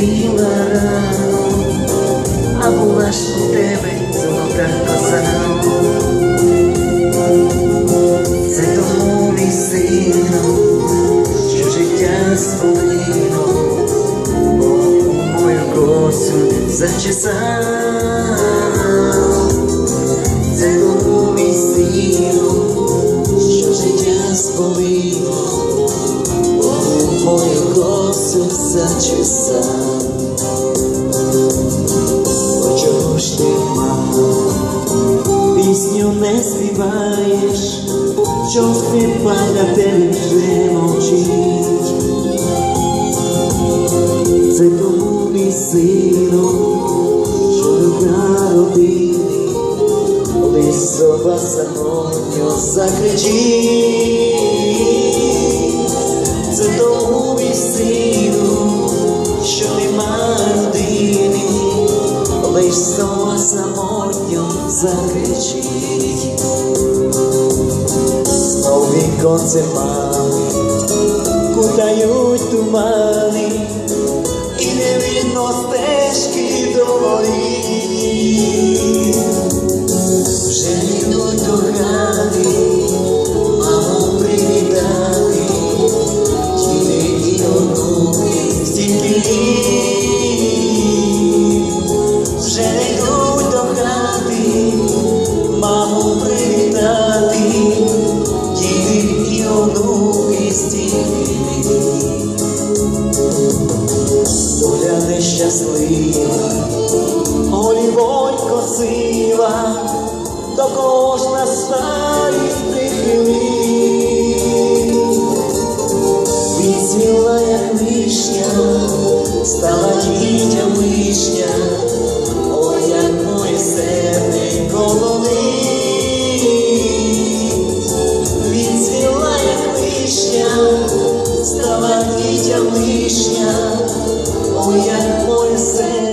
сиділа рано, а була ж у тебе золота коса. Це тому мій сину, що життя сповину, Бог мою косу зачесав. Це тому мій сину, що життя сповину, зачесав. О, чого ж ти, мамо, пісню не співаєш, що скрипа для тебе вже мовчить. Це тому мій сину, що душа родини, коли соба самотньо закричить. Самотньо закричить. Знов віконце мами, кутають тумани, і не видно стежки до горі. Вже йдуть до хати, косила, до кожна старість прихилить. Відцвіла, як вишня, стала дітям вишня, ой, як моє серденько болить. Відцвіла, як вишня, стала дітям вишня, ой, як моє серденько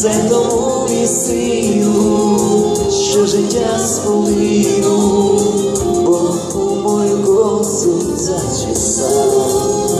Це тому мій сину, що життя сповину, у мою косу зачесав.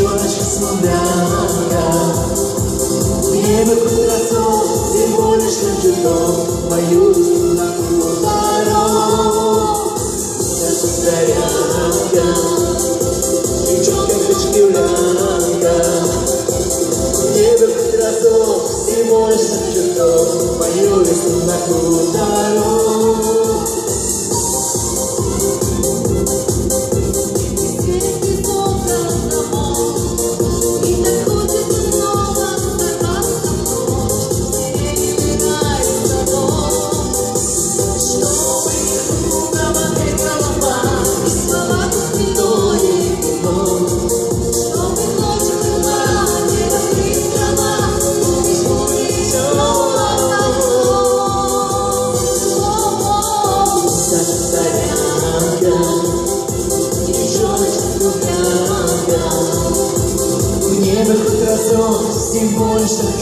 Девчоночка смуглянка Небо красот, всего лишь на чуток Мою на дорог Это зарянка Девчонка кочкивлянка Небо красот, всего лишь на чуток Мою на дорог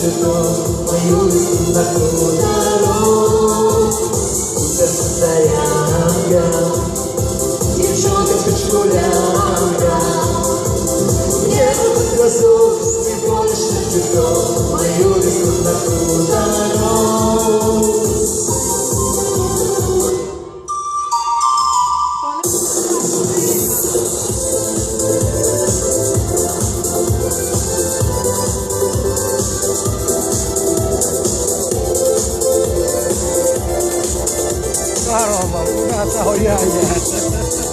чудов Мою на дорогу Сердце стоянка Девчонка школянка Нет красок, не больше чудов oh yeah, yeah.